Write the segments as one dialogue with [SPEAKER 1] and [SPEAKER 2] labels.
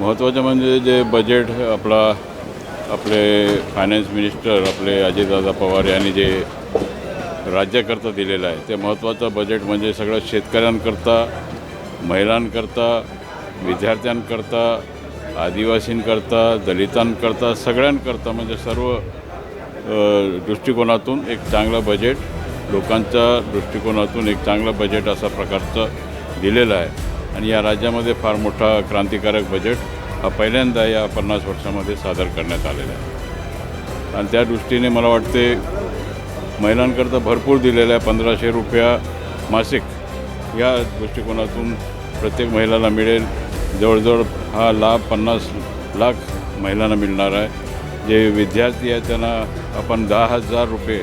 [SPEAKER 1] महत्त्वाचं म्हणजे जे बजेट आपला आपले फायनान्स मिनिस्टर आपले अजितदादा पवार यांनी जे राज्याकरता दिलेलं आहे ते महत्त्वाचं बजेट म्हणजे सगळं शेतकऱ्यांकरता महिलांकरता विद्यार्थ्यांकरता आदिवासींकरता दलितांकरता सगळ्यांकरता म्हणजे सर्व दृष्टिकोनातून एक चांगलं बजेट लोकांच्या दृष्टिकोनातून एक चांगलं बजेट असा प्रकारचं दिलेलं आहे. आणि या राज्यामध्ये फार मोठा क्रांतिकारक बजेट हा पहिल्यांदा या पन्नास वर्षामध्ये सादर करण्यात आलेला आहे. आणि त्या दृष्टीने मला वाटते महिलांकरता भरपूर दिलेलं आहे पंधराशे रुपया मासिक या दृष्टिकोनातून प्रत्येक महिलाला मिळेल. जवळजवळ हा लाभ पन्नास लाख महिलांना मिळणार आहे. जे विद्यार्थी आहेत त्यांना आपण दहा हजार रुपये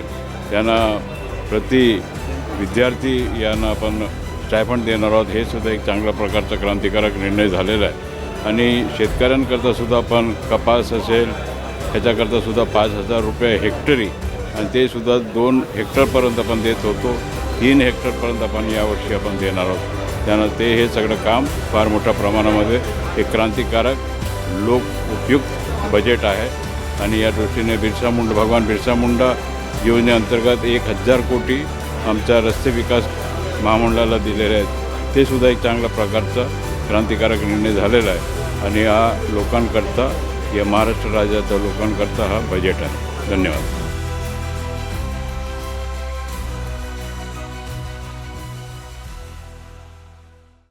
[SPEAKER 1] त्यांना प्रति विद्यार्थी यांना आपण स्टायफंड देणार आहोत हे सुद्धा एक चांगल्या प्रकारचा क्रांतिकारक निर्णय झालेला आहे. आणि शेतकऱ्यांकरता सुद्धा आपण कपास असेल ह्याच्याकरता सुद्धा पाच हजार रुपये हेक्टरी आणि ते सुद्धा दोन हेक्टरपर्यंत आपण देत होतो. तीन हेक्टरपर्यंत आपण यावर्षी आपण देणार आहोत. त्यानं ते हे सगळं काम फार मोठ्या प्रमाणामध्ये एक क्रांतिकारक लोक उपयुक्त बजेट आहे. आणि या दृष्टीने बिरसा मुंडा भगवान बिरसा मुंडा योजनेअंतर्गत एक हजार कोटी आमच्या रस्ते विकास महामंडळाला दिलेले आहेत ते सुद्धा एक चांगल्या प्रकारचा क्रांतिकारक निर्णय झालेला आहे. आणि हा लोकांकरता या महाराष्ट्र राज्याच्या लोकांकरता हा बजेट आहे. धन्यवाद.